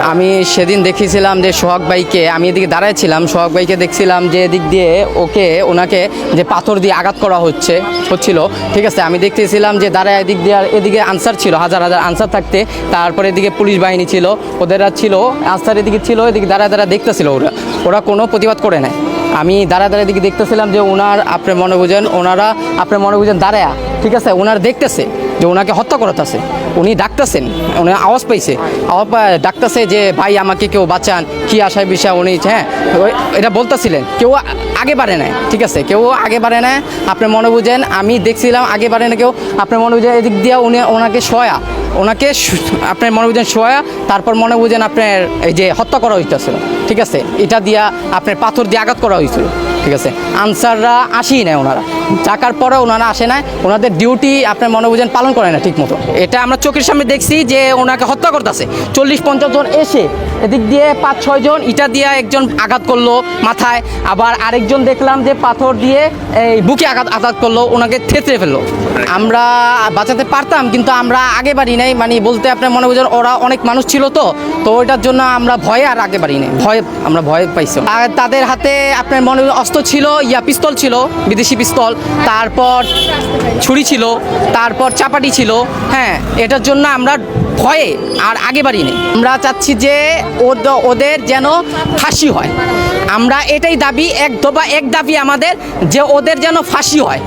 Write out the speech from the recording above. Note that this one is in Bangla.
আমি সেদিন দেখেছিলাম যে সোহাগ ভাইকে, আমি এদিকে দাঁড়াইছিলাম, সোহাগ ভাইকে দেখছিলাম যে এদিক দিয়ে ওকে, ওনাকে যে পাথর দিয়ে আঘাত করা হচ্ছে, হচ্ছিল। ঠিক আছে, আমি দেখতেছিলাম যে দাঁড়ায় এদিক দিয়ে আর এদিকে আনসার ছিল, হাজার হাজার আনসার থাকতে। তারপরে এদিকে পুলিশ বাহিনী ছিল, ওদের ছিল, আনসার এদিকে ছিল, এদিকে দাঁড়ায় দাঁড়ায় দেখতেছিল ওরা। ওরা কোনো প্রতিবাদ করে নাই। আমি দাঁড়া দাঁড়া দিকে দেখতেছিলাম যে ওনার আপনি মনে বুঝেন ওনারা আপনি মনে বুঝেন দাঁড়ায়া, ঠিক আছে? ওনার দেখতেছে যে ওনাকে হত্যা করতেছে। উনি ডাকতেছেন, উনি আওয়াজ পাইছে। আওয়াজ ডাকতেছে যে, ভাই, আমাকে কেউ বাঁচান। কি আশায় বিষয় উনি হ্যাঁ? এটা বলতেছিলেন। কেউ আগে বাড়ে নাই, ঠিক আছে? কেউ আগে বাড়ে না আপনি মনে বুঝেন আমি দেখছিলাম আগে বাড়ে না কেউ। আপনি মনে বুঝেন এদিক দিয়ে উনি ওনাকে শোয়া ওনাকে আপনার মনে বুঝেন শোয়া, তারপর মনে বুঝেন আপনার এই যে হত্যা করা হইতেছিল, ঠিক আছে? এটা দিয়া আপনার পাথর দিয়ে আঘাত করা হয়েছিল ঠিক আছে? আনসাররা আসেই নেয় ওনারা। টাকার পরে ওনারা আসে না ওনাদের ডিউটি আপনার মনে বুঝেন পালন করে না ঠিক মতো এটা আমরা চোখের সামনে দেখছি যে ওনাকে হত্যা করতেছে। চল্লিশ পঞ্চাশ জন এসে এদিক দিয়ে পাঁচ, ছয় জন ইটা দিয়ে একজন আঘাত করল মাথায়। আবার আরেকজন দেখলাম যে পাথর দিয়ে এই বুকে আঘাত আঘাত করল, ওনাকে থেতরে ফেলল। আমরা বাঁচাতে পারতাম, কিন্তু আমরা আগে বাড়ি নাই। মানে বলতে আপনার মনে বুঝেন, ওরা অনেক মানুষ ছিল তো। তো ওইটার জন্য আমরা ভয়ে আর আগে বাড়ি নাই। ভয়, আমরা ভয় পাইছি। আর তাদের হাতে আপনার মনে অস্ত্র ছিল, ইয়া পিস্তল ছিল, বিদেশি পিস্তল। তারপর ছুরি ছিল, তারপর চাপাটি ছিল হ্যাঁ এটার জন্য আমরা ভয়ে আর আগে বাড়ি নেই। আমরা চাচ্ছি যে ওদ- ওদের যেন ফাঁসি হয়। আমরা এটাই দাবি, এক দবা এক দাবি আমাদের যে ওদের যেন ফাঁসি হয়।